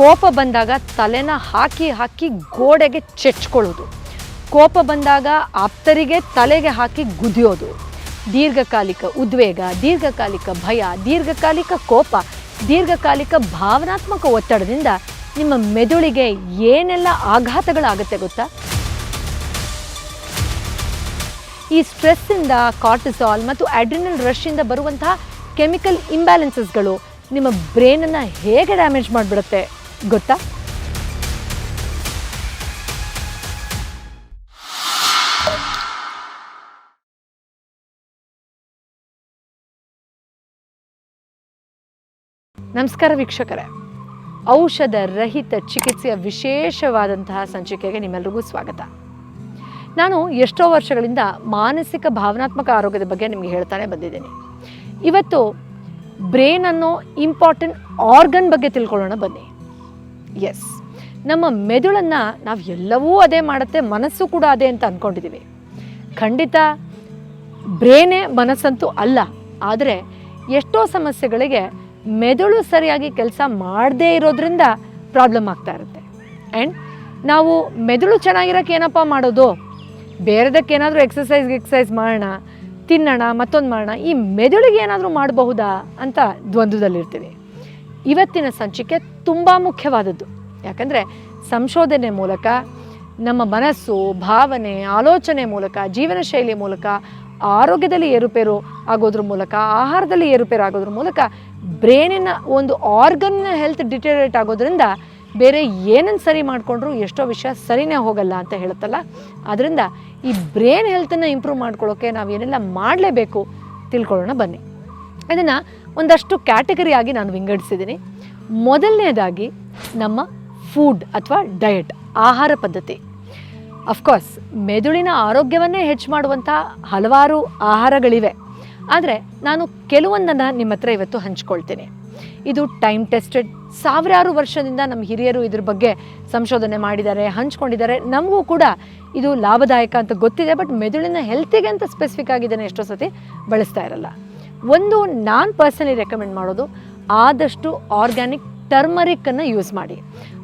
ಕೋಪ ಬಂದಾಗ ತಲೆನ ಹಾಕಿ ಹಾಕಿ ಗೋಡೆಗೆ ಚೆಚ್ಕೊಳ್ಳೋದು. ಕೋಪ ಬಂದಾಗ ಆಪ್ತರಿಗೆ ತಲೆಗೆ ಹಾಕಿ ಗುದಿಯೋದು. ದೀರ್ಘಕಾಲಿಕ ಉದ್ವೇಗ, ದೀರ್ಘಕಾಲಿಕ ಭಯ, ದೀರ್ಘಕಾಲಿಕ ಕೋಪ, ದೀರ್ಘಕಾಲಿಕ ಭಾವನಾತ್ಮಕ ಒತ್ತಡದಿಂದ ನಿಮ್ಮ ಮೆದುಳಿಗೆ ಏನೆಲ್ಲ ಆಘಾತಗಳಾಗುತ್ತೆ ಗೊತ್ತಾ? ಈ ಸ್ಟ್ರೆಸ್ಸಿಂದ ಕಾರ್ಟಿಸಾಲ್ ಮತ್ತು ಅಡ್ರಿನಲ್ ರಶ್ಶಿಂದ ಬರುವಂತಹ ಕೆಮಿಕಲ್ ಇಂಬ್ಯಾಲೆನ್ಸಸ್ಗಳು ನಿಮ್ಮ ಬ್ರೈನನ್ನು ಹೇಗೆ ಡ್ಯಾಮೇಜ್ ಮಾಡಿಬಿಡುತ್ತೆ? ಗೊತ್ತಾ? ನಮಸ್ಕಾರ ವೀಕ್ಷಕರೇ. ಔಷಧ ರಹಿತ ಚಿಕಿತ್ಸೆಯ ವಿಶೇಷವಾದಂತಹ ಸಂಚಿಕೆಗೆ ನಿಮ್ಮೆಲ್ಲರಿಗೂ ಸ್ವಾಗತ. ನಾನು ಎಷ್ಟೋ ವರ್ಷಗಳಿಂದ ಮಾನಸಿಕ ಭಾವನಾತ್ಮಕ ಆರೋಗ್ಯದ ಬಗ್ಗೆ ನಿಮಗೆ ಹೇಳ್ತಾನೆ ಬಂದಿದ್ದೀನಿ. ಇವತ್ತು ಬ್ರೇನ್ ಅನ್ನೋ ಇಂಪಾರ್ಟೆಂಟ್ ಆರ್ಗನ್ ಬಗ್ಗೆ ತಿಳ್ಕೊಳ್ಳೋಣ ಬನ್ನಿ. ಎಸ್ ನಮ್ಮ ಮೆದುಳನ್ನು ನಾವು ಎಲ್ಲವೂ ಅದೇ ಮಾಡುತ್ತೆ, ಮನಸ್ಸು ಕೂಡ ಅದೇ ಅಂತ ಅಂದ್ಕೊಂಡಿದ್ದೀವಿ ಖಂಡಿತ ಬ್ರೇನೇ ಮನಸ್ಸಂತೂ ಅಲ್ಲ. ಆದರೆ ಎಷ್ಟೋ ಸಮಸ್ಯೆಗಳಿಗೆ ಮೆದುಳು ಸರಿಯಾಗಿ ಕೆಲಸ ಮಾಡದೇ ಇರೋದ್ರಿಂದ ಪ್ರಾಬ್ಲಮ್ ಆಗ್ತಾ ಇರುತ್ತೆ. ಆ್ಯಂಡ್ ನಾವು ಮೆದುಳು ಚೆನ್ನಾಗಿರೋಕ್ಕೆ ಏನಪ್ಪ ಮಾಡೋದು? ಬೇರೆದಕ್ಕೆ ಏನಾದರೂ ಎಕ್ಸಸೈಸ್ ಎಕ್ಸಸೈಸ್ ಮಾಡೋಣ, ತಿನ್ನೋಣ, ಮತ್ತೊಂದು ಮಾಡೋಣ, ಈ ಮೆದುಳಿಗೆ ಏನಾದರೂ ಮಾಡಬಹುದಾ ಅಂತ ದ್ವಂದ್ವದಲ್ಲಿರ್ತೀವಿ. ಇವತ್ತಿನ ಸಂಚಿಕೆ ತುಂಬ ಮುಖ್ಯವಾದದ್ದು. ಯಾಕಂದರೆ ಸಂಶೋಧನೆ ಮೂಲಕ, ನಮ್ಮ ಮನಸ್ಸು, ಭಾವನೆ, ಆಲೋಚನೆ ಮೂಲಕ, ಜೀವನ ಶೈಲಿ ಮೂಲಕ, ಆರೋಗ್ಯದಲ್ಲಿ ಏರುಪೇರು ಆಗೋದ್ರ ಮೂಲಕ, ಆಹಾರದಲ್ಲಿ ಏರುಪೇರು ಆಗೋದ್ರ ಮೂಲಕ ಬ್ರೈನಿನ ಒಂದು ಆರ್ಗನ್ನ ಹೆಲ್ತ್ ಡಿಟೇರೇಟ್ ಆಗೋದ್ರಿಂದ ಬೇರೆ ಏನನ್ನು ಸರಿ ಮಾಡಿಕೊಂಡ್ರು ಎಷ್ಟೋ ವಿಷಯ ಸರಿನೇ ಹೋಗಲ್ಲ ಅಂತ ಹೇಳುತ್ತಲ್ಲ. ಅದರಿಂದ ಈ ಬ್ರೇನ್ ಹೆಲ್ತನ್ನು ಇಂಪ್ರೂವ್ ಮಾಡ್ಕೊಳ್ಳೋಕೆ ನಾವು ಏನೆಲ್ಲ ಮಾಡಲೇಬೇಕು ತಿಳ್ಕೊಳ್ಳೋಣ ಬನ್ನಿ. ಇದನ್ನು ಒಂದಷ್ಟು ಕ್ಯಾಟಗರಿ ಆಗಿ ನಾನು ವಿಂಗಡಿಸಿದ್ದೀನಿ. ಮೊದಲನೇದಾಗಿ ನಮ್ಮ ಫುಡ್ ಅಥವಾ ಡಯಟ್ ಆಹಾರ ಪದ್ಧತಿ. ಅಫ್ಕೋರ್ಸ್ ಮೆದುಳಿನ ಆರೋಗ್ಯವನ್ನೇ ಹೆಚ್ಚು ಮಾಡುವಂಥ ಹಲವಾರು ಆಹಾರಗಳಿವೆ. ಆದರೆ ನಾನು ಕೆಲವೊಂದನ್ನು ನಿಮ್ಮ ಹತ್ರ ಇವತ್ತು ಹಂಚ್ಕೊಳ್ತೀನಿ. ಇದು ಟೈಮ್ ಟೆಸ್ಟೆಡ್ ಸಾವಿರಾರು ವರ್ಷದಿಂದ ನಮ್ಮ ಹಿರಿಯರು ಇದ್ರ ಬಗ್ಗೆ ಸಂಶೋಧನೆ ಮಾಡಿದ್ದಾರೆ, ಹಂಚ್ಕೊಂಡಿದ್ದಾರೆ. ನಮಗೂ ಕೂಡ ಇದು ಲಾಭದಾಯಕ ಅಂತ ಗೊತ್ತಿದೆ ಬಟ್ ಮೆದುಳಿನ ಹೆಲ್ತಿಗೆ ಅಂತ ಸ್ಪೆಸಿಫಿಕ್ ಆಗಿದ್ದಾನೆ ಎಷ್ಟೋ ಸತಿ ಬಳಸ್ತಾ ಇರಲ್ಲ. ಒಂದು ನಾನು ಪರ್ಸನಲಿ ರೆಕಮೆಂಡ್ ಮಾಡೋದು ಆದಷ್ಟು ಆರ್ಗ್ಯಾನಿಕ್ ಟರ್ಮರಿಕ್ಕನ್ನು ಯೂಸ್ ಮಾಡಿ.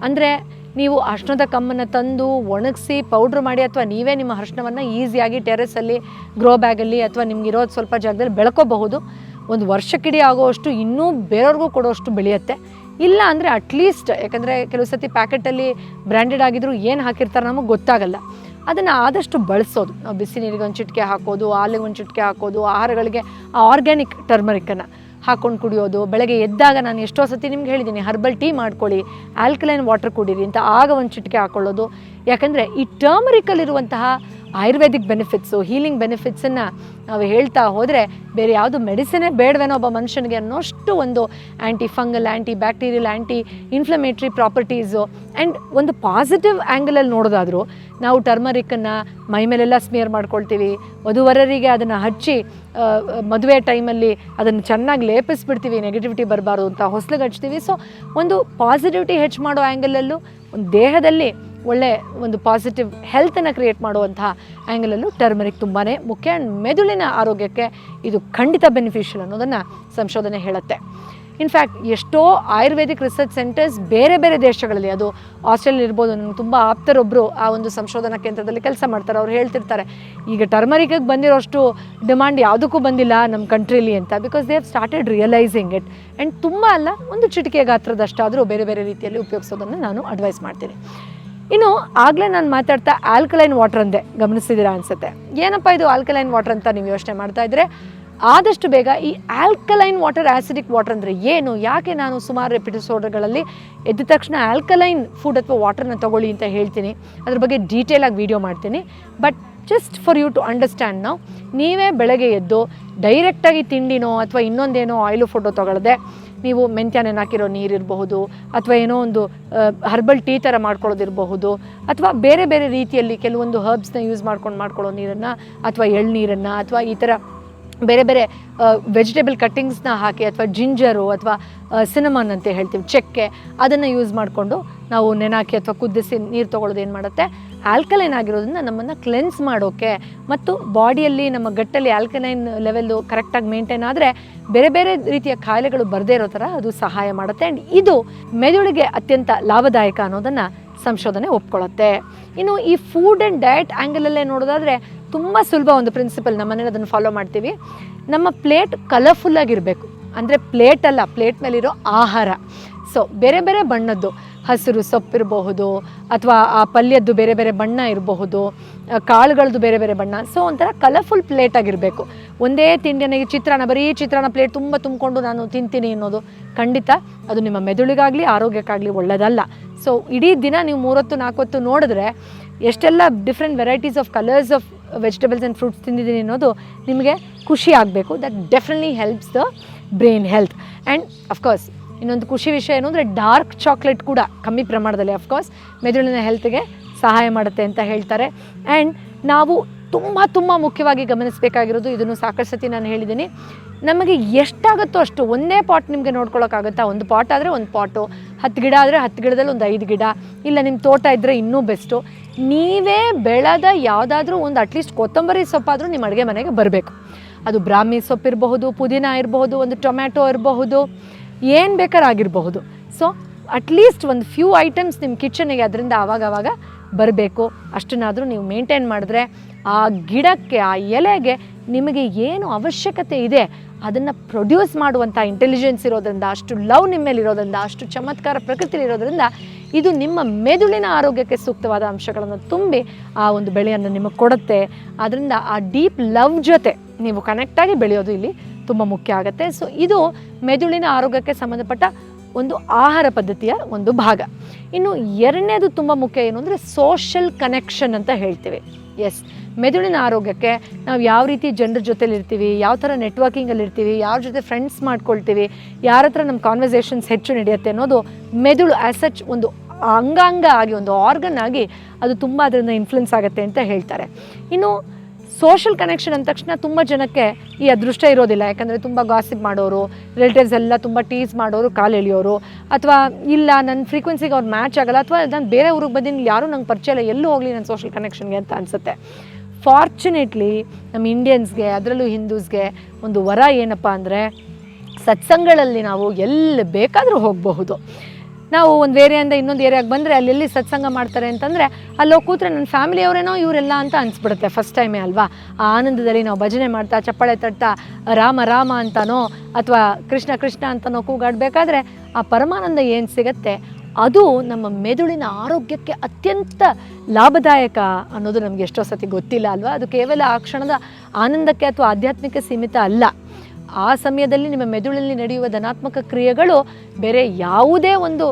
ಅಂದರೆ ನೀವು ಅರ್ಶನದ ಕಮ್ಮನ್ನು ತಂದು ಒಣಗಿಸಿ ಪೌಡ್ರ್ ಮಾಡಿ ಅಥವಾ ನೀವೇ ನಿಮ್ಮ ಅರ್ಶಿಣವನ್ನು ಈಸಿಯಾಗಿ ಟೆರೆಸಲ್ಲಿ ಗ್ರೋ ಬ್ಯಾಗಲ್ಲಿ ಅಥವಾ ನಿಮ್ಗಿರೋದು ಸ್ವಲ್ಪ ಜಾಗದಲ್ಲಿ ಬೆಳ್ಕೋಬಹುದು. ಒಂದು ವರ್ಷಕ್ಕಿಡೀ ಆಗೋವಷ್ಟು ಇನ್ನೂ ಬೇರೆಯವ್ರಿಗೂ ಕೊಡೋಷ್ಟು ಬೆಳೆಯುತ್ತೆ. ಇಲ್ಲ ಅಂದರೆ ಅಟ್ಲೀಸ್ಟ್ ಯಾಕಂದರೆ ಕೆಲವು ಸತಿ ಪ್ಯಾಕೆಟಲ್ಲಿ ಬ್ರ್ಯಾಂಡೆಡ್ ಆಗಿದ್ರು ಏನು ಹಾಕಿರ್ತಾರೆ ನಮಗೆ ಗೊತ್ತಾಗಲ್ಲ. ಅದನ್ನು ಆದಷ್ಟು ಬಳಸೋದು. ನಾವು ಬಿಸಿ ನೀರಿಗೆ ಒಂದು ಚಿಟಿಕೆ ಹಾಕೋದು, ಹಾಲಿಗೆ ಒಂದು ಚಿಟಿಕೆ ಹಾಕೋದು, ಆಹಾರಗಳಿಗೆ ಆರ್ಗ್ಯಾನಿಕ್ ಟರ್ಮರಿಕನ್ನು ಹಾಕ್ಕೊಂಡು ಕುಡಿಯೋದು, ಬೆಳಗ್ಗೆ ಎದ್ದಾಗ ನಾನು ಎಷ್ಟೋ ಸತಿ ನಿಮ್ಗೆ ಹೇಳಿದ್ದೀನಿ ಹರ್ಬಲ್ ಟೀ ಮಾಡ್ಕೊಳ್ಳಿ ಆಲ್ಕಲೈನ್ ವಾಟರ್ ಕುಡೀರಿ ಅಂತ ಆಗ ಒಂದು ಚಿಟಿಕೆ ಹಾಕೊಳ್ಳೋದು. ಯಾಕಂದರೆ ಈ ಟರ್ಮರಿಕಲ್ಲಿರುವಂತಹ ಆಯುರ್ವೇದಿಕ್ ಬೆನಿಫಿಟ್ಸು ಹೀಲಿಂಗ್ ಬೆನಿಫಿಟ್ಸನ್ನು ನಾವು ಹೇಳ್ತಾ ಹೋದರೆ ಬೇರೆ ಯಾವುದು ಮೆಡಿಸಿನೇ ಬೇಡವೇನೋ ಒಬ್ಬ ಮನುಷ್ಯನಿಗೆ ಅನ್ನೋಷ್ಟು ಒಂದು anti fungal anti bacterial anti inflammatory properties and ಒಂದು ಪಾಸಿಟಿವ್ ಆ್ಯಂಗಲಲ್ಲಿ ನೋಡೋದಾದರೂ, ನಾವು ಟರ್ಮರಿಕ್ಕನ್ನು ಮೈ ಮೇಲೆಲ್ಲ ಸ್ಮಿಯರ್ ಮಾಡ್ಕೊಳ್ತೀವಿ ವಧುವರರಿಗೆ ಅದನ್ನು ಹಚ್ಚಿ ಮದುವೆ ಟೈಮಲ್ಲಿ ಅದನ್ನು ಚೆನ್ನಾಗಿ ಲೇಪಿಸ್ಬಿಡ್ತೀವಿ ನೆಗೆಟಿವಿಟಿ ಬರಬಾರ್ದು ಅಂತ ಹೊಸ್ಲಿಗೆ ಹಚ್ತೀವಿ. ಸೊ ಒಂದು ಪಾಸಿಟಿವಿಟಿ ಹೆಚ್ಚು ಮಾಡೋ ಆ್ಯಂಗಲಲ್ಲೂ ಒಂದು ದೇಹದಲ್ಲಿ ಒಳ್ಳೆ ಒಂದು ಪಾಸಿಟಿವ್ ಹೆಲ್ತನ್ನು ಕ್ರಿಯೇಟ್ ಮಾಡುವಂತಹ ಆ್ಯಂಗಲಲ್ಲೂ ಟರ್ಮರಿಕ್ ತುಂಬಾ ಮುಖ್ಯ ಆ್ಯಂಡ್ ಮೆದುಳಿನ ಆರೋಗ್ಯಕ್ಕೆ ಇದು ಖಂಡಿತ ಬೆನಿಫಿಷಿಯಲ್ ಅನ್ನೋದನ್ನು ಸಂಶೋಧನೆ ಹೇಳುತ್ತೆ. ಇನ್ಫ್ಯಾಕ್ಟ್ ಎಷ್ಟೋ ಆಯುರ್ವೇದಿಕ್ ರಿಸರ್ಚ್ ಸೆಂಟರ್ಸ್ ಬೇರೆ ಬೇರೆ ದೇಶಗಳಲ್ಲಿ, ಅದು ಆಸ್ಟ್ರೇಲಿಯಾ ಇರ್ಬೋದು, ನನಗೆ ತುಂಬ ಆಪ್ತರೊಬ್ಬರು ಆ ಒಂದು ಸಂಶೋಧನಾ ಕೇಂದ್ರದಲ್ಲಿ ಕೆಲಸ ಮಾಡ್ತಾರೆ, ಅವ್ರು ಹೇಳ್ತಿರ್ತಾರೆ, ಈಗ ಟರ್ಮರಿಕಿಗೆ ಬಂದಿರೋಷ್ಟು ಡಿಮಾಂಡ್ ಯಾವುದಕ್ಕೂ ಬಂದಿಲ್ಲ ನಮ್ಮ ಕಂಟ್ರೀಲಿ ಅಂತ because they have started realising it and ತುಂಬ ಅಲ್ಲ, ಒಂದು ಚಿಟಿಕೆ ಗಾತ್ರದಷ್ಟಾದರೂ ಬೇರೆ ಬೇರೆ ರೀತಿಯಲ್ಲಿ ಉಪಯೋಗಿಸೋದನ್ನು ನಾನು ಅಡ್ವೈಸ್ ಮಾಡ್ತೀನಿ. ಇನ್ನು ಆಗಲೇ ನಾನು ಮಾತಾಡ್ತಾ ಆಲ್ಕಲೈನ್ ವಾಟರ್ ಅಂದೆ ಗಮನಿಸಿದ್ದೀರಾ ಅನ್ಸುತ್ತೆ. ಏನಪ್ಪ ಇದು ಆಲ್ಕಲೈನ್ ವಾಟರ್ ಅಂತ ನೀವು ಯೋಚನೆ ಮಾಡ್ತಾ ಇದ್ರೆ? ಆದಷ್ಟು ಬೇಗ ಈ ಆಲ್ಕಲೈನ್ ವಾಟರ್ ಆ್ಯಸಿಡಿಕ್ ವಾಟರ್ ಅಂದರೆ ಏನು? ಯಾಕೆ ನಾನು ಸುಮಾರು ಎಪಿಸೋಡ್ಗಳಲ್ಲಿ ಎದ್ದ ತಕ್ಷಣ ಆಲ್ಕಲೈನ್ ಫುಡ್ ಅಥವಾ ವಾಟರ್ನ ತಗೊಳ್ಳಿ ಅಂತ ಹೇಳ್ತೀನಿ. ಅದ್ರ ಬಗ್ಗೆ ಡೀಟೇಲಾಗಿ ವೀಡಿಯೋ ಮಾಡ್ತೀನಿ. But just for you to understand ನಾವು ನೀವೇ ಬೆಳಗ್ಗೆ ಎದ್ದು ಡೈರೆಕ್ಟಾಗಿ ತಿಂಡಿನೋ ಅಥವಾ ಇನ್ನೊಂದೇನೋ ಆಯಿಲು ಫೋಟೋ ತೊಗೊಳದೆ ನೀವು ಮೆಂತ್ಯ ನೆನಾಕಿರೋ ನೀರಿರಬಹುದು ಅಥವಾ ಏನೋ ಒಂದು ಹರ್ಬಲ್ ಟೀ ಥರ ಮಾಡ್ಕೊಳ್ಳೋದಿರಬಹುದು ಅಥವಾ ಬೇರೆ ಬೇರೆ ರೀತಿಯಲ್ಲಿ ಕೆಲವೊಂದು ಹರ್ಬ್ಸ್ನ ಯೂಸ್ ಮಾಡ್ಕೊಂಡು ಮಾಡ್ಕೊಳ್ಳೋ ನೀರನ್ನು, ಅಥವಾ ಎಳ್ನೀರನ್ನು ಅಥವಾ ಈ ಥರ ಬೇರೆ ಬೇರೆ ವೆಜಿಟೇಬಲ್ ಕಟ್ಟಿಂಗ್ಸ್ನ ಹಾಕಿ, ಅಥವಾ ಜಿಂಜರು, ಅಥವಾ ಸಿನಮನ್ ಅಂತ ಹೇಳ್ತೀವಿ, ಚಕ್ಕೆ, ಅದನ್ನು ಯೂಸ್ ಮಾಡಿಕೊಂಡು ನಾವು ನೆನಾಕಿ ಅಥವಾ ಕುದಿಸಿ ನೀರು ತೊಗೊಳ್ಳೋದು ಏನು ಮಾಡುತ್ತೆ? ಆಲ್ಕಲೈನ್ ಆಗಿರೋದ್ರಿಂದ ನಮ್ಮನ್ನು ಕ್ಲೆನ್ಸ್ ಮಾಡೋಕ್ಕೆ ಮತ್ತು ಬಾಡಿಯಲ್ಲಿ ನಮ್ಮ ಗಟ್ಟಲ್ಲಿ ಆಲ್ಕಲೈನ್ ಲೆವೆಲ್ಲು ಕರೆಕ್ಟಾಗಿ ಮೇಂಟೈನ್ ಆದರೆ ಬೇರೆ ಬೇರೆ ರೀತಿಯ ಕಾಯಿಲೆಗಳು ಬರದೇ ಇರೋ ಥರ ಅದು ಸಹಾಯ ಮಾಡುತ್ತೆ. ಆ್ಯಂಡ್ ಇದು ಮೆದುಳಿಗೆ ಅತ್ಯಂತ ಲಾಭದಾಯಕ ಅನ್ನೋದನ್ನು ಸಂಶೋಧನೆ ಒಪ್ಕೊಳ್ಳುತ್ತೆ. ಇನ್ನು ಈ ಫುಡ್ ಆ್ಯಂಡ್ ಡಯಟ್ ಆ್ಯಂಗಲಲ್ಲೇ ನೋಡೋದಾದರೆ ತುಂಬ ಸುಲಭ ಒಂದು ಪ್ರಿನ್ಸಿಪಲ್ ನಮ್ಮನೇಲಿ ಅದನ್ನು ಫಾಲೋ ಮಾಡ್ತೀವಿ. ನಮ್ಮ ಪ್ಲೇಟ್ ಕಲರ್ಫುಲ್ಲಾಗಿರಬೇಕು ಅಂದರೆ ಪ್ಲೇಟಲ್ಲ ಪ್ಲೇಟ್ ಮೇಲಿರೋ ಆಹಾರ. ಸೊ ಬೇರೆ ಬೇರೆ ಬಣ್ಣದ್ದು. ಹಸಿರು ಸೊಪ್ಪಿರಬಹುದು ಅಥವಾ ಆ ಪಲ್ಯದ್ದು ಬೇರೆ ಬೇರೆ ಬಣ್ಣ ಇರಬಹುದು ಕಾಳುಗಳದ್ದು ಬೇರೆ ಬೇರೆ ಬಣ್ಣ. ಸೊ ಒಂಥರ ಕಲರ್ಫುಲ್ ಪ್ಲೇಟ್ ಆಗಿರಬೇಕು. ಒಂದೇ ತಿಂಡಿ ನನಗೆ ಚಿತ್ರಾನ್ನ, ಬರೀ ಚಿತ್ರಾನ್ನ ಪ್ಲೇಟ್ ತುಂಬ ತುಂಬಿಕೊಂಡು ನಾನು ತಿಂತೀನಿ ಅನ್ನೋದು ಖಂಡಿತ ಅದು ನಿಮ್ಮ ಮೆದುಳಿಗಾಗಲಿ, ಆರೋಗ್ಯಕ್ಕಾಗಲಿ ಒಳ್ಳೆಯದಲ್ಲ ಸೊ ಇಡೀ ದಿನ ನೀವು ಮೂರೊತ್ತು, ನಾಲ್ಕೊತ್ತು ನೋಡಿದ್ರೆ ಎಷ್ಟೆಲ್ಲ different varieties of colours of vegetables and fruits ತಿಂದಿದ್ದೀನಿ ಅನ್ನೋದು ನಿಮಗೆ ಖುಷಿ ಆಗಬೇಕು. That definitely helps the brain health and of course ಇನ್ನೊಂದು ಖುಷಿ ವಿಷಯ ಏನು ಅಂದರೆ ಡಾರ್ಕ್ ಚಾಕ್ಲೇಟ್ ಕೂಡ ಕಮ್ಮಿ ಪ್ರಮಾಣದಲ್ಲಿ ಅಫ್ಕೋರ್ಸ್ ಮೆದುಳಿನ ಹೆಲ್ತ್ಗೆ ಸಹಾಯ ಮಾಡುತ್ತೆ ಅಂತ ಹೇಳ್ತಾರೆ. ಆ್ಯಂಡ್ ನಾವು ತುಂಬ ತುಂಬ ಮುಖ್ಯವಾಗಿ ಗಮನಿಸಬೇಕಾಗಿರೋದು ಇದನ್ನು ಸಾಕಷ್ಟು ಸತಿ ನಾನು ಹೇಳಿದ್ದೀನಿ. ನಮಗೆ ಎಷ್ಟಾಗುತ್ತೋ ಅಷ್ಟು ಒಂದೇ ಪಾಟ್ ನಿಮಗೆ ನೋಡ್ಕೊಳ್ಳೋಕ್ಕಾಗುತ್ತಾ ಒಂದು ಪಾಟ್ ಆದರೆ ಒಂದು ಪಾಟು ಹತ್ತು ಗಿಡ ಆದರೆ ಹತ್ತು ಗಿಡದಲ್ಲಿ ಒಂದು ಐದು ಗಿಡ, ಇಲ್ಲ ನಿಮ್ಮ ತೋಟ ಇದ್ದರೆ ಇನ್ನೂ ಬೆಸ್ಟು ನೀವೇ ಬೆಳೆದ ಯಾವುದಾದ್ರೂ ಒಂದು ಅಟ್ಲೀಸ್ಟ್ ಕೊತ್ತಂಬರಿ ಸೊಪ್ಪಾದರೂ ನಿಮ್ಮ ಅಡುಗೆ ಮನೆಗೆ ಬರಬೇಕು. ಅದು ಬ್ರಾಹ್ಮಿ ಸೊಪ್ಪಿರಬಹುದು, ಪುದೀನ ಇರಬಹುದು, ಒಂದು ಟೊಮ್ಯಾಟೊ ಇರಬಹುದು. ಏನು ಬೇಕಾದ್ರೂ ಆಗಿರಬಹುದು ಸೊ ಅಟ್ಲೀಸ್ಟ್ ಒಂದು ಫ್ಯೂ ಐಟಮ್ಸ್ ನಿಮ್ಮ ಕಿಚನಿಗೆ ಅದರಿಂದ ಆವಾಗ ಆವಾಗ ಬರಬೇಕು. ಅಷ್ಟನ್ನಾದರೂ ನೀವು ಮೇಂಟೈನ್ ಮಾಡಿದ್ರೆ ಆ ಗಿಡಕ್ಕೆ, ಆ ಎಲೆಗೆ ನಿಮಗೆ ಏನು ಅವಶ್ಯಕತೆ ಇದೆ, ಅದನ್ನು ಪ್ರೊಡ್ಯೂಸ್ ಮಾಡುವಂಥ ಇಂಟೆಲಿಜೆನ್ಸ್ ಇರೋದ್ರಿಂದ, ಅಷ್ಟು ಲವ್ ನಿಮ್ಮ ಮೇಲೆ ಅಷ್ಟು ಚಮತ್ಕಾರ ಪ್ರಕೃತಿ ಇರೋದ್ರಿಂದ, ಇದು ನಿಮ್ಮ ಮೆದುಳಿನ ಆರೋಗ್ಯಕ್ಕೆ ಸೂಕ್ತವಾದ ಅಂಶಗಳನ್ನು ತುಂಬಿ ಆ ಒಂದು ಬೆಳೆಯನ್ನು ನಿಮಗೆ ಕೊಡುತ್ತೆ. ಅದರಿಂದ ಆ ಡೀಪ್ ಲವ್ ಜೊತೆ ನೀವು ಕನೆಕ್ಟಾಗಿ ಬೆಳೆಯೋದು ಇಲ್ಲಿ ತುಂಬ ಮುಖ್ಯ ಆಗುತ್ತೆ. ಸೊ ಇದು ಮೆದುಳಿನ ಆರೋಗ್ಯಕ್ಕೆ ಸಂಬಂಧಪಟ್ಟ ಒಂದು ಆಹಾರ ಪದ್ಧತಿಯ ಒಂದು ಭಾಗ. ಇನ್ನು ಎರಡನೇದು ತುಂಬ ಮುಖ್ಯ ಏನು ಅಂದರೆ ಸೋಷಲ್ ಕನೆಕ್ಷನ್ ಅಂತ ಹೇಳ್ತೀವಿ. ಎಸ್ ಮೆದುಳಿನ ಆರೋಗ್ಯಕ್ಕೆ ನಾವು ಯಾವ ರೀತಿ ಜನರ ಜೊತೆಲಿ ಇರ್ತೀವಿ, ಯಾವ ಥರ ನೆಟ್ವರ್ಕಿಂಗಲ್ಲಿ ಇರ್ತೀವಿ, ಯಾರ ಜೊತೆ ಫ್ರೆಂಡ್ಸ್ ಮಾಡ್ಕೊಳ್ತೀವಿ, ಯಾರ ಹತ್ರ ನಮ್ಮ ಕಾನ್ವರ್ಸೇಷನ್ಸ್ ಹೆಚ್ಚು ನಡೆಯುತ್ತೆ ಅನ್ನೋದು ಮೆದುಳು ಆ್ಯಸ್ ಸಚ್ ಒಂದು ಅಂಗಾಂಗ ಆಗಿ, ಒಂದು ಆರ್ಗನ್ ಆಗಿ ಅದು ತುಂಬ ಅದರಿಂದ ಇನ್ಫ್ಲುಯೆನ್ಸ್ ಆಗುತ್ತೆ ಅಂತ ಹೇಳ್ತಾರೆ. ಇನ್ನು ಸೋಷಲ್ ಕನೆಕ್ಷನ್ ಅಂದ ತಕ್ಷಣ ತುಂಬ ಜನಕ್ಕೆ ಈ ಅದೃಷ್ಟ ಇರೋದಿಲ್ಲ. ಯಾಕಂದರೆ ತುಂಬ ಗಾಸಿಪ್ ಮಾಡೋರು ರಿಲೇಟಿವ್ಸ್ ಎಲ್ಲ ತುಂಬ ಟೀಸ್ ಮಾಡೋರು, ಕಾಲು ಎಳೆಯೋರು. ಅಥವಾ ಇಲ್ಲ ನನ್ನ ಫ್ರೀಕ್ವೆನ್ಸಿಗೆ ಅವ್ರು ಮ್ಯಾಚ್ ಆಗಲ್ಲ. ಅಥವಾ ನಾನು ಬೇರೆ ಊರಿಗೆ ಬಂದಿನಿ ಯಾರೂ ನಂಗೆ ಪರಿಚಯ ಇಲ್ಲ, ಎಲ್ಲೂ ಹೋಗಲಿ ನನ್ನ ಸೋಷಲ್ ಕನೆಕ್ಷನ್ಗೆ ಅಂತ ಅನಿಸುತ್ತೆ. ಫಾರ್ಚುನೇಟ್ಲಿ ನಮ್ಮ ಇಂಡಿಯನ್ಸ್ಗೆ ಅದರಲ್ಲೂ ಹಿಂದೂಸ್ಗೆ ಒಂದು ವರ ಏನಪ್ಪ ಅಂದರೆ, ಸತ್ಸಂಗಗಳಲ್ಲಿ ನಾವು ಎಲ್ಲಿ ಬೇಕಾದರೂ ಹೋಗಬಹುದು. ನಾವು ಒಂದು ಏರಿಯಾಯಿಂದ ಇನ್ನೊಂದು ಏರಿಯಾಗೆ ಬಂದರೆ ಅಲ್ಲಿ ಎಲ್ಲಿ ಸತ್ಸಂಗ ಮಾಡ್ತಾರೆ ಅಂತಂದರೆ ಅಲ್ಲಿ ಕೂತ್ರೆ ನನ್ನ ಫ್ಯಾಮಿಲಿಯವರೇನೋ ಇವರೆಲ್ಲ ಅಂತ ಅನಿಸ್ಬಿಡುತ್ತೆ ಫಸ್ಟ್ ಟೈಮೇ ಅಲ್ವಾ? ಆ ಆನಂದದಲ್ಲಿ ನಾವು ಭಜನೆ ಮಾಡ್ತಾ, ಚಪ್ಪಾಳೆ ತಟ್ತಾ, ರಾಮ ರಾಮ ಅಂತಾನೋ ಅಥವಾ ಕೃಷ್ಣ ಕೃಷ್ಣ ಅಂತನೋ ಕೂಗಾಡಬೇಕಾದ್ರೆ ಆ ಪರಮಾನಂದ ಏನು ಸಿಗತ್ತೆ? ಅದು ನಮ್ಮ ಮೆದುಳಿನ ಆರೋಗ್ಯಕ್ಕೆ ಅತ್ಯಂತ ಲಾಭದಾಯಕ ಅನ್ನೋದು ನಮಗೆ ಎಷ್ಟೋ ಸತಿ ಗೊತ್ತಿಲ್ಲ ಅಲ್ವಾ? ಅದು ಕೇವಲ ಆ ಕ್ಷಣದ ಆನಂದಕ್ಕೆ ಅಥವಾ ಆಧ್ಯಾತ್ಮಿಕ ಸೀಮಿತ ಅಲ್ಲ. ಆ ಸಮಯದಲ್ಲಿ ನಿಮ್ಮ ಮೆದುಳಲ್ಲಿ ನಡೆಯುವ ಧನಾತ್ಮಕ ಕ್ರಿಯೆಗಳು ಬೇರೆ ಯಾವುದೇ ಒಂದು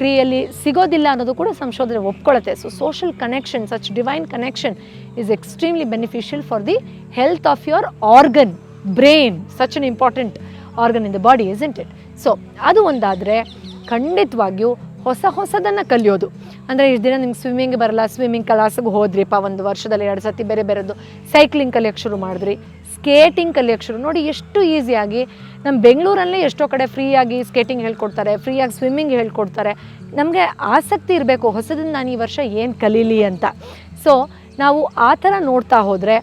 ಕ್ರಿಯೆಯಲ್ಲಿ ಸಿಗೋದಿಲ್ಲ ಅನ್ನೋದು ಕೂಡ ಸಂಶೋಧನೆ ಒಪ್ಕೊಳ್ಳುತ್ತೆ so social connection such divine connection is extremely beneficial for the health of your organ brain such an important organ in the body isn't it so ಅದು ಒಂದಾದರೆ ಖಂಡಿತವಾಗಿಯೂ ಹೊಸ ಹೊಸದನ್ನು ಕಲಿಯೋದು. ಅಂದರೆ ಇಷ್ಟು ದಿನ ನಿಮ್ಗೆ ಸ್ವಿಮ್ಮಿಂಗ್ ಬರಲ್ಲ ಸ್ವಿಮ್ಮಿಂಗ್ ಕ್ಲಾಸಿಗೆ ಹೋದ್ರಿಪ್ಪ, ಒಂದು ವರ್ಷದಲ್ಲಿ ಎರಡು ಸತಿ ಬೇರೆ ಬೇರೆದು ಸೈಕ್ಲಿಂಗ್ ಕಲಿಯೋಕ್ಕೆ ಶುರು ಮಾಡಿದ್ರಿ. ಸ್ಕೇಟಿಂಗ್ ಕಲಿಯೋಕ್ಕೆ ಶುರು ನೋಡಿ, ಎಷ್ಟು ಈಸಿಯಾಗಿ ನಮ್ಮ ಬೆಂಗಳೂರಲ್ಲೇ ಎಷ್ಟೋ ಕಡೆ ಫ್ರೀಯಾಗಿ ಸ್ಕೇಟಿಂಗ್ ಹೇಳ್ಕೊಡ್ತಾರೆ ಫ್ರೀಯಾಗಿ ಸ್ವಿಮ್ಮಿಂಗ್ ಹೇಳ್ಕೊಡ್ತಾರೆ. ನಮಗೆ ಆಸಕ್ತಿ ಇರಬೇಕು, ಹೊಸದನ್ನು ನಾನು ಈ ವರ್ಷ ಏನು ಕಲೀಲಿ ಅಂತ. ಸೊ ನಾವು ಆ ಥರ ನೋಡ್ತಾ ಹೋದರೆ,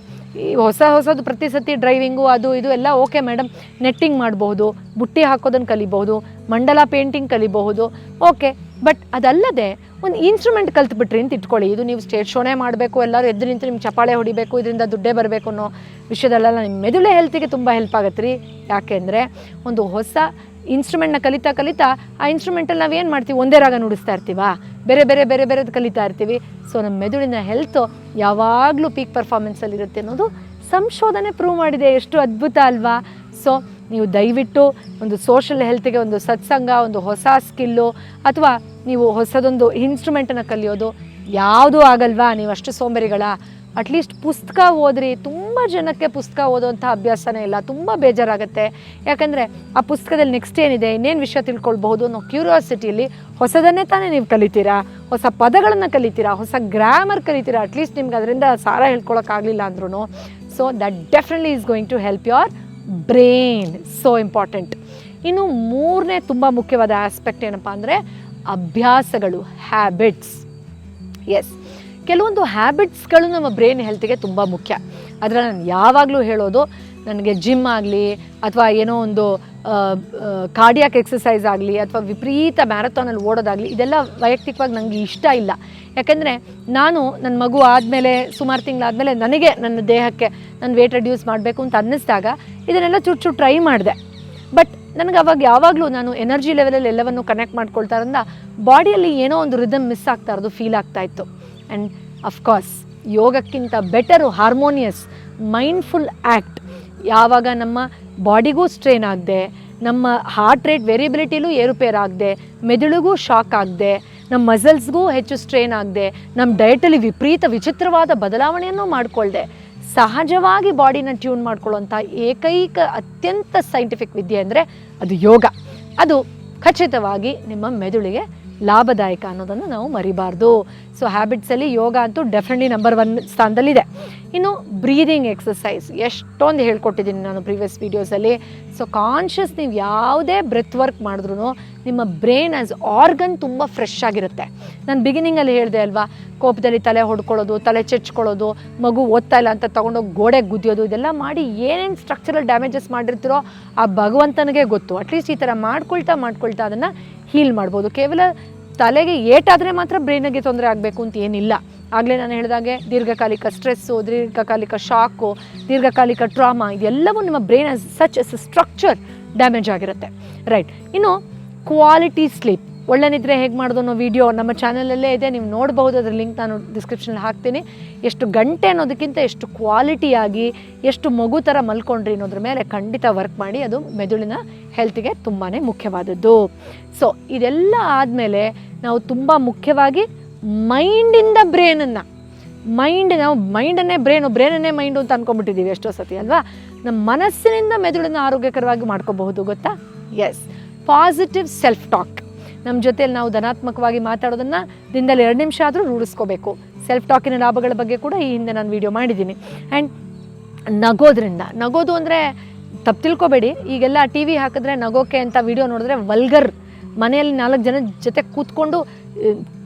ಈ ಹೊಸ ಹೊಸದು ಪ್ರತಿ ಸತಿ ಡ್ರೈವಿಂಗು ಅದು ಇದು ಎಲ್ಲ ಓಕೆ ಮೇಡಮ್ ನೆಟ್ಟಿಂಗ್ ಮಾಡಬಹುದು ಬುಟ್ಟಿ ಹಾಕೋದನ್ನು ಕಲಿಬಹುದು ಮಂಡಲ ಪೇಂಟಿಂಗ್ ಕಲಿಬಹುದು ಓಕೆ ಬಟ್ ಅದಲ್ಲದೆ ಒಂದು ಇನ್ಸ್ಟ್ರೂಮೆಂಟ್ ಕಲ್ತ್ಬಿಟ್ರಿ ಅಂತ ಇಟ್ಕೊಳ್ಳಿ. ಇದು ನೀವು ಸ್ಟೇಜ್ ಶೋನೇ ಮಾಡಬೇಕು, ಎಲ್ಲರೂ ಎದ್ದು ನಿಂತು ನಿಮ್ಮ ಚಪಾಳೆ ಹೊಡಿಬೇಕು, ಇದರಿಂದ ದುಡ್ಡೇ ಬರಬೇಕು ಅನ್ನೋ ವಿಷಯದಲ್ಲೆಲ್ಲ ನಿಮ್ಮ ಮೆದುಳೆ ಹೆಲ್ತಿಗೆ ತುಂಬ ಹೆಲ್ಪ್ ಆಗುತ್ತೆ ರೀ. ಯಾಕೆಂದರೆ ಒಂದು ಹೊಸ ಇನ್ಸ್ಟ್ರೂಮೆಂಟ್ನ ಕಲಿತಾ ಕಲಿತಾ ಆ ಇನ್ಸ್ಟ್ರೂಮೆಂಟಲ್ಲಿ ನಾವು ಏನು ಮಾಡ್ತೀವಿ? ಒಂದೇ ರಾಗ ನುಡಿಸ್ತಾ ಇರ್ತೀವಾ? ಬೇರೆ ಬೇರೆ ಬೇರೆ, ಬೇರೆದು ಕಲಿತಾ ಇರ್ತೀವಿ. ಸೊ ನಮ್ಮ ಮೆದುಳಿನ ಹೆಲ್ತು ಯಾವಾಗಲೂ ಪೀಕ್ ಪರ್ಫಾರ್ಮೆನ್ಸಲ್ಲಿ ಇರುತ್ತೆ ಅನ್ನೋದು ಸಂಶೋಧನೆ ಪ್ರೂವ್ ಮಾಡಿದೆ. ಎಷ್ಟು ಅದ್ಭುತ ಅಲ್ವಾ? ಸೊ ನೀವು ದಯವಿಟ್ಟು ಒಂದು ಸೋಷಲ್ ಹೆಲ್ತ್ಗೆ ಒಂದು ಸತ್ಸಂಗ, ಒಂದು ಹೊಸ ಸ್ಕಿಲ್ಲು ಅಥವಾ ನೀವು ಹೊಸದೊಂದು ಇನ್ಸ್ಟ್ರೂಮೆಂಟನ್ನು ಕಲಿಯೋದು ಯಾವುದೂ ಆಗಲ್ವಾ? ನೀವು ಅಷ್ಟು ಸೋಂಬೇರಿಗಳ. ಅಟ್ಲೀಸ್ಟ್ ಪುಸ್ತಕ ಓದ್ರಿ. ತುಂಬ ಜನಕ್ಕೆ ಪುಸ್ತಕ ಓದೋವಂಥ ಅಭ್ಯಾಸನೇ ಇಲ್ಲ. ತುಂಬ ಬೇಜಾರಾಗುತ್ತೆ. ಯಾಕಂದರೆ ಆ ಪುಸ್ತಕದಲ್ಲಿ ನೆಕ್ಸ್ಟ್ ಏನಿದೆ? ಇನ್ನೇನು ವಿಷಯ ತಿಳ್ಕೊಳ್ಬಹುದು ಅನ್ನೋ ಕ್ಯೂರಿಯಾಸಿಟಿಯಲ್ಲಿ ಹೊಸದನ್ನೇ ತಾನೇ ನೀವು ಕಲಿತೀರಾ? ಹೊಸ ಪದಗಳನ್ನು ಕಲಿತೀರಾ? ಹೊಸ ಗ್ರಾಮರ್ ಕಲಿತೀರಾ? ಅಟ್ಲೀಸ್ಟ್ ನಿಮ್ಗೆ ಅದರಿಂದ ಸಾರ ಹೇಳ್ಕೊಳಕ್ಕಾಗಲಿಲ್ಲ ಅಂದ್ರೂ so that definitely is going to help your brain so important ಇನ್ನು ಮೂರನೇ ತುಂಬ ಮುಖ್ಯವಾದ ಆಸ್ಪೆಕ್ಟ್ ಏನಪ್ಪ ಅಂದರೆ ಅಭ್ಯಾಸಗಳು ಹ್ಯಾಬಿಟ್ಸ್ ಎಸ್ ಕೆಲವೊಂದು ಹ್ಯಾಬಿಟ್ಸ್ಗಳು ನಮ್ಮ ಬ್ರೈನ್ ಹೆಲ್ತ್ಗೆ ತುಂಬ ಮುಖ್ಯ. ಅದರಲ್ಲಿ ನಾನು ಯಾವಾಗಲೂ ಹೇಳೋದು ನನಗೆ ಜಿಮ್ ಆಗಲಿ ಅಥವಾ ಏನೋ ಒಂದು ಕಾರ್ಡಿಯಾಕ್ ಎಕ್ಸಸೈಸ್ ಆಗಲಿ ಅಥವಾ ವಿಪರೀತ ಮ್ಯಾರಥಾನಲ್ಲಿ ಓಡೋದಾಗಲಿ ಇದೆಲ್ಲ ವೈಯಕ್ತಿಕವಾಗಿ ನನಗೆ ಇಷ್ಟ ಇಲ್ಲ. ಯಾಕೆಂದರೆ ನಾನು ನನ್ನ ಮಗು ಆದಮೇಲೆ ಸುಮಾರು ತಿಂಗಳಾದಮೇಲೆ ನನಗೆ ನನ್ನ ದೇಹಕ್ಕೆ ನಾನು ವೇಟ್ ರೆಡ್ಯೂಸ್ ಮಾಡಬೇಕು ಅಂತ ಅನ್ನಿಸಿದಾಗ ಇದನ್ನೆಲ್ಲ ಚೂರು ಚುಟ್ ಟ್ರೈ ಮಾಡಿದೆ. ಬಟ್ ನನಗೆ ಅವಾಗ ಯಾವಾಗಲೂ ನಾನು ಎನರ್ಜಿ ಲೆವೆಲಲ್ಲಿ ಎಲ್ಲವನ್ನು ಕನೆಕ್ಟ್ ಮಾಡ್ಕೊಳ್ತಾರಿಂದ ಬಾಡಿಯಲ್ಲಿ ಏನೋ ಒಂದು ರಿದಮ್ ಮಿಸ್ ಆಗ್ತಾ ಇರೋದು ಫೀಲ್ ಆಗ್ತಾ ಇತ್ತು. ಆ್ಯಂಡ್ ಅಫ್ಕೋರ್ಸ್ ಯೋಗಕ್ಕಿಂತ ಬೆಟರು ಹಾರ್ಮೋನಿಯಸ್ ಮೈಂಡ್ಫುಲ್ ಆ್ಯಕ್ಟ್ ಯಾವಾಗ ನಮ್ಮ ಬಾಡಿಗೂ ಸ್ಟ್ರೈನ್ ಆಗದೆ, ನಮ್ಮ ಹಾರ್ಟ್ ರೇಟ್ ವೇರಿಯಬಿಲಿಟಿಲೂ ಏರುಪೇರಾಗದೆ ಮೆದುಳಿಗೂ ಶಾಕ್ ಆಗದೆ, ನಮ್ಮ ಮಸಲ್ಸ್ಗೂ ಹೆಚ್ಚು ಸ್ಟ್ರೈನ್ ಆಗದೆ, ನಮ್ಮ ಡಯಟಲ್ಲಿ ವಿಪರೀತ ವಿಚಿತ್ರವಾದ ಬದಲಾವಣೆಯನ್ನು ಮಾಡಿಕೊಳ್ಳದೆ ಸಹಜವಾಗಿ ಬಾಡಿನ ಟ್ಯೂನ್ ಮಾಡ್ಕೊಳ್ಳುವಂಥ ಏಕೈಕ ಅತ್ಯಂತ ಸೈಂಟಿಫಿಕ್ ವಿದ್ಯೆ ಅಂದರೆ ಅದು ಯೋಗ. ಅದು ಖಚಿತವಾಗಿ ನಿಮ್ಮ ಮೆದುಳಿಗೆ ಲಾಭದಾಯಕ ಅನ್ನೋದನ್ನು ನಾವು ಮರಿಬಾರ್ದು. ಸೊ ಹ್ಯಾಬಿಟ್ಸಲ್ಲಿ ಯೋಗ ಅಂತೂ ಡೆಫಿನೆಟ್ಲಿ ನಂಬರ್ ಒನ್ ಸ್ಥಾನದಲ್ಲಿದೆ. ಇನ್ನು ಬ್ರೀದಿಂಗ್ ಎಕ್ಸಸೈಸ್ ಎಷ್ಟೊಂದು ಹೇಳ್ಕೊಟ್ಟಿದ್ದೀನಿ ನಾನು ಪ್ರೀವಿಯಸ್ ವೀಡಿಯೋಸಲ್ಲಿ ಸೊ ಕಾನ್ಷಿಯಸ್ ನೀವು ಯಾವುದೇ ಬ್ರೆತ್ ವರ್ಕ್ ಮಾಡಿದ್ರು ನಿಮ್ಮ ಬ್ರೈನ್ ಆ್ಯಸ್ ಆರ್ಗನ್ ತುಂಬ ಫ್ರೆಶ್ ಆಗಿರುತ್ತೆ. ನಾನು ಬಿಗಿನಿಂಗಲ್ಲಿ ಹೇಳಿದೆ ಅಲ್ವಾ, ಕೋಪದಲ್ಲಿ ತಲೆ ಹೊಡ್ಕೊಳ್ಳೋದು, ತಲೆ ಚೆಚ್ಕೊಳ್ಳೋದು, ಮಗು ಓದ್ತಾ ಇಲ್ಲ ಅಂತ ತೊಗೊಂಡೋಗಿ ಗೋಡೆಗೆ ಗುದ್ಯೋದು, ಇದೆಲ್ಲ ಮಾಡಿ ಏನೇನು ಸ್ಟ್ರಕ್ಚರಲ್ ಡ್ಯಾಮೇಜಸ್ ಮಾಡಿರ್ತೀರೋ ಆ ಭಗವಂತನಿಗೆ ಗೊತ್ತು. ಅಟ್ಲೀಸ್ಟ್ ಈ ಥರ ಮಾಡ್ಕೊಳ್ತಾ ಮಾಡ್ಕೊಳ್ತಾ ಅದನ್ನು ಹೀಲ್ ಮಾಡ್ಬೋದು. ಕೇವಲ ತಲೆಗೆ ಏಟಾದರೆ ಮಾತ್ರ ಬ್ರೈನಿಗೆ ತೊಂದರೆ ಆಗಬೇಕು ಅಂತ ಏನಿಲ್ಲ. ಆಗಲೇ ನಾನು ಹೇಳಿದಾಗೆ ದೀರ್ಘಕಾಲಿಕ ಸ್ಟ್ರೆಸ್ಸು ದೀರ್ಘಕಾಲಿಕ ಶಾಕು ದೀರ್ಘಕಾಲಿಕ ಟ್ರಾಮಾ ಇದೆಲ್ಲವೂ ನಿಮ್ಮ brain such as structure damage ಆಗಿರುತ್ತೆ. ರೈಟ್ ಇನ್ನು ಕ್ವಾಲಿಟಿ ಸ್ಲೀಪ್ ಒಳ್ಳೆ ನಿದ್ರೆ ಹೇಗೆ ಮಾಡೋದು ಅನ್ನೋ ವಿಡಿಯೋ ನಮ್ಮ ಚಾನಲಲ್ಲೇ ಇದೆ. ನೀವು ನೋಡ್ಬೋದು ಅದ್ರ ಲಿಂಕ್ ನಾನು ಡಿಸ್ಕ್ರಿಪ್ಷನಲ್ಲಿ ಹಾಕ್ತೀನಿ. ಎಷ್ಟು ಗಂಟೆ ಅನ್ನೋದಕ್ಕಿಂತ ಎಷ್ಟು ಕ್ವಾಲಿಟಿಯಾಗಿ ಎಷ್ಟು ಮಗು ಥರ ಮಲ್ಕೊಂಡ್ರಿ ಅನ್ನೋದ್ರ ಮೇಲೆ ಖಂಡಿತ ವರ್ಕ್ ಮಾಡಿ. ಅದು ಮೆದುಳಿನ ಹೆಲ್ತಿಗೆ ತುಂಬಾ ಮುಖ್ಯವಾದದ್ದು. ಸೊ ಇದೆಲ್ಲ ಆದಮೇಲೆ ನಾವು ತುಂಬ ಮುಖ್ಯವಾಗಿ ಮೈಂಡಿಂದ ಬ್ರೇನನ್ನು ಮೈಂಡ್ ನಾವು ಮೈಂಡನ್ನೇ ಬ್ರೇನು ಬ್ರೇನನ್ನೇ ಮೈಂಡು ಅಂತ ಅಂದ್ಕೊಂಡ್ಬಿಟ್ಟಿದ್ದೀವಿ ಎಷ್ಟೋ ಸತಿ, ಅಲ್ವಾ? ನಮ್ಮ ಮನಸ್ಸಿನಿಂದ ಮೆದುಳನ್ನು ಆರೋಗ್ಯಕರವಾಗಿ ಮಾಡ್ಕೋಬಹುದು, ಗೊತ್ತಾ? ಎಸ್ ಪಾಸಿಟಿವ್ ಸೆಲ್ಫ್ ಟಾಕ್ ನಮ್ಮ ಜೊತೆಯಲ್ಲಿ ನಾವು ಧನಾತ್ಮಕವಾಗಿ ಮಾತಾಡೋದನ್ನು ದಿನದಲ್ಲಿ ಎರಡು ನಿಮಿಷ ಆದರೂ ರೂಢಿಸ್ಕೋಬೇಕು. ಸೆಲ್ಫ್ ಟಾಕಿನ ಲಾಭಗಳ ಬಗ್ಗೆ ಕೂಡ ಈ ಹಿಂದೆ ನಾನು ವಿಡಿಯೋ ಮಾಡಿದ್ದೀನಿ. ಆ್ಯಂಡ್ ನಗೋದ್ರಿಂದ, ನಗೋದು ಅಂದರೆ ತಪ್ಪು ತಿಳ್ಕೊಬೇಡಿ. ಈಗೆಲ್ಲ ಟಿ ವಿ ಹಾಕಿದ್ರೆ ನಗೋಕೆ ಅಂತ ವಿಡಿಯೋ ನೋಡಿದ್ರೆ ವಲ್ಗರ್ ಮನೆಯಲ್ಲಿ ನಾಲ್ಕು ಜನ ಜೊತೆ ಕೂತ್ಕೊಂಡು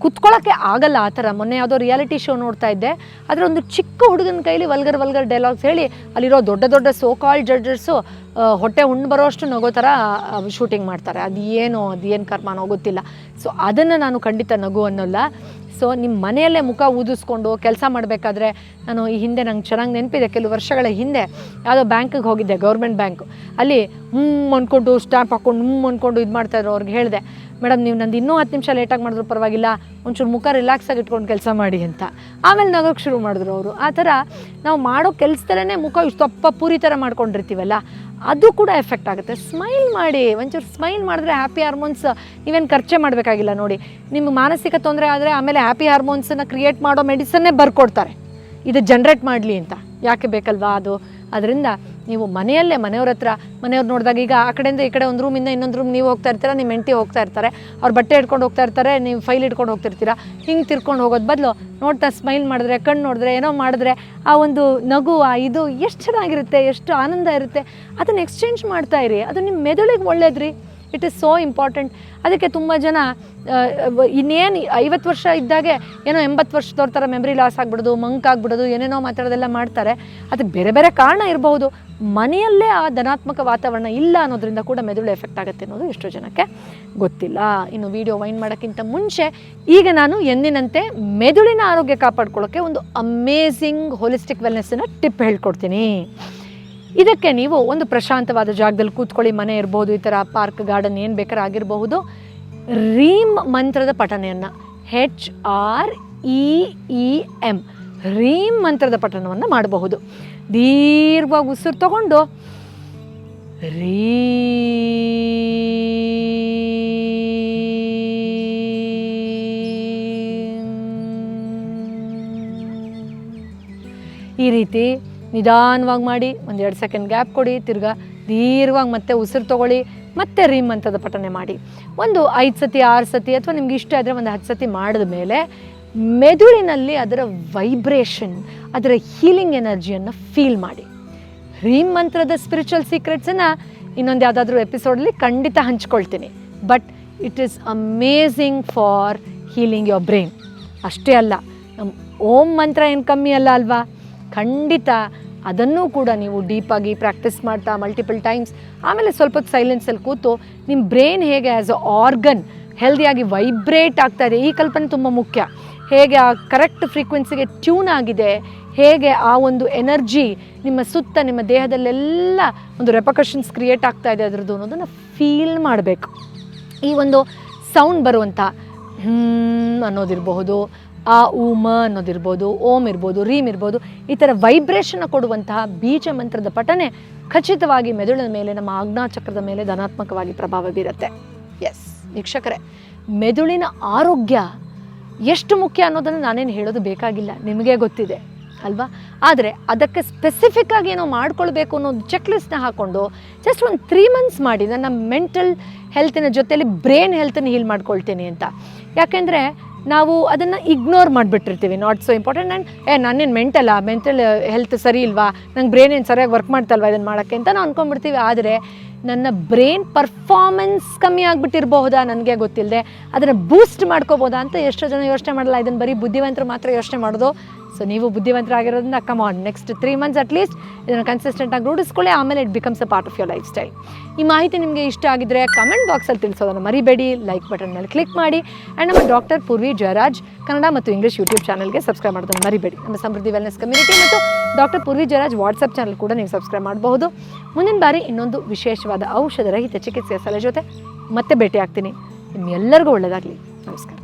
ಕೂತ್ಕೊಳ್ಳೋಕ್ಕೆ ಆಗಲ್ಲ ಆ ಥರ. ಮೊನ್ನೆ ಯಾವುದೋ ರಿಯಾಲಿಟಿ ಶೋ ನೋಡ್ತಾ ಇದ್ದೆ. ಆದರೆ ಒಂದು ಚಿಕ್ಕ ಹುಡುಗನ ಕೈಲಿ ವಲ್ಗರ್ ವಲ್ಗರ್ ಡೈಲಾಗ್ಸ್ ಹೇಳಿ ಅಲ್ಲಿರೋ ದೊಡ್ಡ ದೊಡ್ಡ ಸೋಕಾಲ್ ಜಡ್ಜಸ್ಸು ಹೊಟ್ಟೆ ಹುಣ್ಣು ಬರೋಷ್ಟು ನಗೋ ಥರ ಶೂಟಿಂಗ್ ಮಾಡ್ತಾರೆ. ಅದು ಏನು ಅದು ಏನು ಕರ್ಮನೋ ಗೊತ್ತಿಲ್ಲ. ಸೊ ಅದನ್ನು ನಾನು ಖಂಡಿತ ನಗು ಅನ್ನೋಲ್ಲ. ಸೊ ನಿಮ್ಮ ಮನೆಯಲ್ಲೇ ಮುಖ ಊದಿಸ್ಕೊಂಡು ಕೆಲಸ ಮಾಡಬೇಕಾದ್ರೆ ನಾನು ಈ ಹಿಂದೆ ನಂಗೆ ಚೆನ್ನಾಗಿ ನೆನಪಿದೆ. ಕೆಲವು ವರ್ಷಗಳ ಹಿಂದೆ ಯಾವುದೋ ಬ್ಯಾಂಕಿಗೆ ಹೋಗಿದ್ದೆ ಗೌರ್ಮೆಂಟ್ ಬ್ಯಾಂಕು ಅಲ್ಲಿ ಹ್ಞೂ ಅಂದ್ಕೊಂಡು ಸ್ಟ್ಯಾಂಪ್ ಹಾಕ್ಕೊಂಡು ಹ್ಞೂ ಅಂದ್ಕೊಂಡು ಇದು ಮಾಡ್ತಾಯಿದ್ರು ಅವ್ರಿಗೆ ಹೇಳಿದೆ ಮೇಡಮ್, ನೀವು ನಂದು ಇನ್ನೂ ಹತ್ತು ನಿಮಿಷ ಲೇಟಾಗಿ ಮಾಡಿದ್ರು ಪರವಾಗಿಲ್ಲ, ಒಂಚೂರು ಮುಖ ರಿಲ್ಯಾಕ್ಸಾಗಿ ಇಟ್ಕೊಂಡು ಕೆಲಸ ಮಾಡಿ ಅಂತ. ಆಮೇಲೆ ನಗೋಕ್ಕೆ ಶುರು ಮಾಡಿದ್ರು ಅವರು. ಆ ಥರ ನಾವು ಮಾಡೋ ಕೆಲಸದಲ್ಲೇ ಮುಖ ಇಷ್ಟಪ್ಪ ಪೂರಿ ಥರ ಮಾಡ್ಕೊಂಡಿರ್ತೀವಲ್ಲ, ಅದು ಕೂಡ ಎಫೆಕ್ಟ್ ಆಗುತ್ತೆ. ಸ್ಮೈಲ್ ಮಾಡಿ, ಒಂಚೂರು ಸ್ಮೈಲ್ ಮಾಡಿದ್ರೆ ಹ್ಯಾಪಿ ಹಾರ್ಮೋನ್ಸ್ ನೀವೇನು ಖರ್ಚೆ ಮಾಡಬೇಕಾಗಿಲ್ಲ ನೋಡಿ. ನಿಮ್ಗೆ ಮಾನಸಿಕ ತೊಂದರೆ ಆದರೆ ಆಮೇಲೆ ಹ್ಯಾಪಿ ಹಾರ್ಮೋನ್ಸನ್ನು ಕ್ರಿಯೇಟ್ ಮಾಡೋ ಮೆಡಿಸನ್ನೇ ಬರ್ಕೊಡ್ತಾರೆ. ಇದು ಜನ್ರೇಟ್ ಮಾಡಲಿ ಅಂತ. ಯಾಕೆ ಬೇಕಲ್ವಾ ಅದು? ಅದರಿಂದ ನೀವು ಮನೆಯಲ್ಲೇ ಮನೆಯವ್ರ ಹತ್ರ, ಮನೆಯವ್ರು ನೋಡಿದಾಗ ಈಗ ಆ ಕಡೆಯಿಂದ ಈ ಕಡೆ ಒಂದು ರೂಮಿಂದ ಇನ್ನೊಂದು ರೂಮ್ ನೀವು ಹೋಗ್ತಾ ಇರ್ತೀರ ನಿಮ್ಮ ಹೆಂಡತಿ ಹೋಗ್ತಾ ಇರ್ತಾರೆ. ಅವ್ರು ಬಟ್ಟೆ ಇಟ್ಕೊಂಡು ಹೋಗ್ತಾ ಇರ್ತಾರೆ, ನೀವು ಫೈಲ್ ಇಟ್ಕೊಂಡು ಹೋಗ್ತಿರ್ತೀರ. ಹಿಂಗೆ ತಿರ್ಕೊಂಡು ಹೋಗೋದು ಬದಲು ನೋಡ್ತಾ ಸ್ಮೈಲ್ ಮಾಡಿದ್ರೆ ಕಣ್ಣು ನೋಡಿದ್ರೆ, ಏನೋ ಮಾಡಿದ್ರೆ ಆ ಒಂದು ನಗು ಆ ಇದು ಎಷ್ಟು ಚೆನ್ನಾಗಿರುತ್ತೆ, ಎಷ್ಟು ಆನಂದ ಇರುತ್ತೆ. ಅದನ್ನು ಎಕ್ಸ್ಚೇಂಜ್ ಮಾಡ್ತಾ ಇರಿ. ಅದು ನಿಮ್ಮ ಮೆದುಳಿಗೆ ಒಳ್ಳೇದ್ರಿ. ಇಟ್ ಇಸ್ ಸೋ ಇಂಪಾರ್ಟೆಂಟ್ ಅದಕ್ಕೆ ತುಂಬ ಜನ ಇನ್ನೇನು ಐವತ್ತು ವರ್ಷ ಇದ್ದಾಗೆ ಏನೋ ಎಂಬತ್ತು ವರ್ಷದವ್ರ ಥರ ಮೆಮ್ರಿ ಲಾಸ್ ಆಗ್ಬಿಡೋದು ಮಂಕ್ ಆಗ್ಬಿಡೋದು, ಏನೇನೋ ಮಾತಾಡೋದೆಲ್ಲ ಮಾಡ್ತಾರೆ. ಅದಕ್ಕೆ ಬೇರೆ ಬೇರೆ ಕಾರಣ ಇರಬಹುದು. ಮನೆಯಲ್ಲೇ ಆ ಧನಾತ್ಮಕ ವಾತಾವರಣ ಇಲ್ಲ ಅನ್ನೋದ್ರಿಂದ ಕೂಡ ಮೆದುಳು ಎಫೆಕ್ಟ್ ಆಗುತ್ತೆ ಅನ್ನೋದು ಎಷ್ಟೋ ಜನಕ್ಕೆ ಗೊತ್ತಿಲ್ಲ. ಇನ್ನು ವಿಡಿಯೋ ವೈನ್ ಮಾಡೋಕ್ಕಿಂತ ಮುಂಚೆ ಈಗ ನಾನು ಎಂದಿನಂತೆ ಮೆದುಳಿನ ಆರೋಗ್ಯ ಕಾಪಾಡ್ಕೊಳ್ಳೋಕ್ಕೆ ಒಂದು ಅಮೇಝಿಂಗ್ ಹೋಲಿಸ್ಟಿಕ್ ವೆಲ್ನೆಸ್ಸನ್ನು ಟಿಪ್ ಹೇಳ್ಕೊಡ್ತೀನಿ. ಇದಕ್ಕೆ ನೀವು ಒಂದು ಪ್ರಶಾಂತವಾದ ಜಾಗದಲ್ಲಿ ಕೂತ್ಕೊಳ್ಳಿ. ಮನೆ ಇರ್ಬೋದು, ಈ ಥರ ಪಾರ್ಕ್, ಗಾರ್ಡನ್ ಏನು ಬೇಕಾದ್ರೆ ಆಗಿರಬಹುದು. ರೀಮ್ ಮಂತ್ರದ ಪಠನೆಯನ್ನು H R E E M ream ಮಂತ್ರದ ಪಠಣವನ್ನು ಮಾಡಬಹುದು. ದೀರ್ಘವಾಗಿ ಉಸಿರು ತಗೊಂಡು ರೀ ಈ ರೀತಿ ನಿಧಾನವಾಗಿ ಮಾಡಿ, ಒಂದು ಎರಡು ಸೆಕೆಂಡ್ ಗ್ಯಾಪ್ ಕೊಡಿ, ತಿರ್ಗಾ ದೀರ್ಘವಾಗಿ ಮತ್ತೆ ಉಸಿರು ತೊಗೊಳ್ಳಿ, ಮತ್ತೆ ರೀಮ್ ಅಂತದ ಪಠನೆ ಮಾಡಿ. ಒಂದು ಐದು ಸತಿ, ಆರು ಸತಿ ಅಥವಾ ನಿಮ್ಗೆ ಇಷ್ಟ ಆದರೆ ಒಂದು ಹತ್ತು ಸತಿ ಮಾಡಿದ ಮೇಲೆ ಮೆದುಳಿನಲ್ಲಿ ಅದರ ವೈಬ್ರೇಷನ್ ಅದರ ಹೀಲಿಂಗ್ ಎನರ್ಜಿಯನ್ನು ಫೀಲ್ ಮಾಡಿ. ರೀಮ್ ಮಂತ್ರದ ಸ್ಪಿರಿಚುವಲ್ ಸೀಕ್ರೆಟ್ಸನ್ನು ಇನ್ನೊಂದು ಯಾವುದಾದ್ರೂ ಎಪಿಸೋಡಲ್ಲಿ ಖಂಡಿತ ಹಂಚ್ಕೊಳ್ತೀನಿ. But it is amazing for healing your brain ಅಷ್ಟೇ ಅಲ್ಲ ನಮ್ಮ ಓಂ ಮಂತ್ರ ಏನು ಕಮ್ಮಿ ಅಲ್ಲ ಅಲ್ವಾ? ಖಂಡಿತ ಅದನ್ನೂ ಕೂಡ ನೀವು ಡೀಪಾಗಿ ಪ್ರಾಕ್ಟೀಸ್ ಮಾಡ್ತಾ ಮಲ್ಟಿಪಲ್ ಟೈಮ್ಸ್ ಆಮೇಲೆ ಸ್ವಲ್ಪ ಹೊತ್ತು ಸೈಲೆನ್ಸಲ್ಲಿ ಕೂತು ನಿಮ್ಮ ಬ್ರೈನ್ ಹೇಗೆ ಆ್ಯಸ್ ಅ ಆರ್ಗನ್ ಹೆಲ್ದಿಯಾಗಿ ವೈಬ್ರೇಟ್ ಆಗ್ತಾ ಇದೆ, ಈ ಕಲ್ಪನೆ ತುಂಬ ಮುಖ್ಯ. ಹೇಗೆ ಆ ಕರೆಕ್ಟ್ ಫ್ರೀಕ್ವೆನ್ಸಿಗೆ ಟ್ಯೂನ್ ಆಗಿದೆ, ಹೇಗೆ ಆ ಒಂದು ಎನರ್ಜಿ ನಿಮ್ಮ ಸುತ್ತ, ನಿಮ್ಮ ದೇಹದಲ್ಲೆಲ್ಲ ಒಂದು ರೆಪಕಷನ್ಸ್ ಕ್ರಿಯೇಟ್ ಆಗ್ತಾ ಇದೆ ಅದರದ್ದು ಅನ್ನೋದನ್ನು ಫೀಲ್ ಮಾಡಬೇಕು. ಈ ಒಂದು ಸೌಂಡ್ ಬರುವಂಥ ಹ್ಮ್ ಅನ್ನೋದಿರಬಹುದು ಆ ಉಮ ಅನ್ನೋದಿರ್ಬೋದು, ಓಂ ಇರ್ಬೋದು, ರೀಮ್ ಇರ್ಬೋದು, ಈ ಥರ ವೈಬ್ರೇಷನ್ ಕೊಡುವಂತಹ ಬೀಜ ಮಂತ್ರದ ಪಠನೆ ಖಚಿತವಾಗಿ ಮೆದುಳಿನ ಮೇಲೆ, ನಮ್ಮ ಆಜ್ಞಾಚಕ್ರದ ಮೇಲೆ ಧನಾತ್ಮಕವಾಗಿ ಪ್ರಭಾವ ಬೀರುತ್ತೆ. ಎಸ್ ವೀಕ್ಷಕರೇ, ಮೆದುಳಿನ ಆರೋಗ್ಯ ಎಷ್ಟು ಮುಖ್ಯ ಅನ್ನೋದನ್ನು ನಾನೇನು ಹೇಳೋದು ಬೇಕಾಗಿಲ್ಲ, ನಿಮಗೆ ಗೊತ್ತಿದೆ, ಅಲ್ವಾ? ಆದರೆ ಅದಕ್ಕೆ ಸ್ಪೆಸಿಫಿಕ್ ಆಗಿ ಏನೋ ಮಾಡ್ಕೊಳ್ಬೇಕು ಅನ್ನೋದು ಚೆಕ್ ಲಿಸ್ಟ್ನ ಹಾಕ್ಕೊಂಡು ಜಸ್ಟ್ ಒಂದು ತ್ರೀ ಮಂತ್ಸ್ ಮಾಡಿ, ನನ್ನ ಮೆಂಟಲ್ ಹೆಲ್ತಿನ ಜೊತೆಯಲ್ಲಿ ಬ್ರೈನ್ ಹೆಲ್ತನ್ನು ಹೀಲ್ ಮಾಡ್ಕೊಳ್ತೀನಿ ಅಂತ. ಯಾಕೆಂದರೆ ನಾವು ಅದನ್ನು ಇಗ್ನೋರ್ ಮಾಡಿಬಿಟ್ಟಿರ್ತೀವಿ ನಾಟ್ ಸೊ ಇಂಪಾರ್ಟೆಂಟ್ ಆ್ಯಂಡ್ ಏ ನಾನೇನು ಮೆಂಟಲ್ಲ ಮೆಂಟಲ್ ಹೆಲ್ತ್ ಸರಿ ಇಲ್ವಾ? ನಂಗೆ ಬ್ರೈನ್ ಏನು ಸರಿಯಾಗಿ ವರ್ಕ್ ಮಾಡ್ತಲ್ವ ಇದನ್ನು ಮಾಡೋಕ್ಕೆ ಅಂತ ನಾವು ಅಂದ್ಕೊಂಡ್ಬಿಡ್ತೀವಿ ಆದರೆ ನನ್ನ ಬ್ರೈನ್ ಪರ್ಫಾರ್ಮೆನ್ಸ್ ಕಮ್ಮಿ ಆಗಿಬಿಟ್ಟಿರಬಹುದಾ ನನಗೆ ಗೊತ್ತಿಲ್ಲದೆ ಅದನ್ನು ಬೂಸ್ಟ್ ಮಾಡ್ಕೋಬೋದಾ ಅಂತ ಎಷ್ಟೋ ಜನ ಯೋಚನೆ ಮಾಡಲ್ಲ. ಇದನ್ನು ಬರೀ ಬುದ್ಧಿವಂತರು ಮಾತ್ರ ಯೋಚನೆ ಮಾಡೋದು ಸೊ ನೀವು ಬುದ್ಧಿವಂತರಾಗಿರೋದ್ರಿಂದ come on next three months at least ಇದನ್ನು ಕನ್ಸಿಸ್ಟೆಂಟಾಗಿ ರೂಢಿಸ್ಕೊಳ್ಳಿ, ಆಮೇಲೆ it becomes a part of your lifestyle ಈ ಮಾಹಿತಿ ನಿಮಗೆ ಇಷ್ಟ ಆಗಿದ್ರೆ ಕಮೆಂಟ್ ಬಾಕ್ಸಲ್ಲಿ ತಿಳಿಸೋದನ್ನು ಮರಿಬೇಡಿ ಲೈಕ್ ಬಟನ್ ಮೇಲೆ ಕ್ಲಿಕ್ ಮಾಡಿ. ಆ್ಯಂಡ್ ನಮ್ಮ ಡಾಕ್ಟರ್ ಪೂರ್ವಿ ಜಯರಾಜ್, ಕನ್ನಡ ಮತ್ತು ಇಂಗ್ಲೀಷ್ ಯೂಟ್ಯೂಬ್ ಚಾನಲ್ಗೆ ಸಬ್ಸ್ಕ್ರೈಬ್ ಮಾಡೋದನ್ನು ಮರಿಬೇಡಿ. ನಮ್ಮ ಸಮೃದ್ಧಿ ವೆಲ್ನೆಸ್ ಕಮ್ಯುನಿಟಿ ಮತ್ತು doctor Purvi Jayaraj WhatsApp channel ಕೂಡ ನೀವು ಸಬ್ಸ್ಕ್ರೈಬ್ ಮಾಡಬಹುದು. ಮುಂದಿನ ಬಾರಿ ಇನ್ನೊಂದು ವಿಶೇಷವಾದ ಔಷಧ ರಹಿತ ಚಿಕಿತ್ಸೆಯ ಸಲಹೆ ಜೊತೆ ಮತ್ತೆ ಭೇಟಿ ಆಗ್ತೀನಿ ನಿಮ್ಮೆಲ್ಲರಿಗೂ ಒಳ್ಳೆಯದಾಗಲಿ ನಮಸ್ಕಾರ.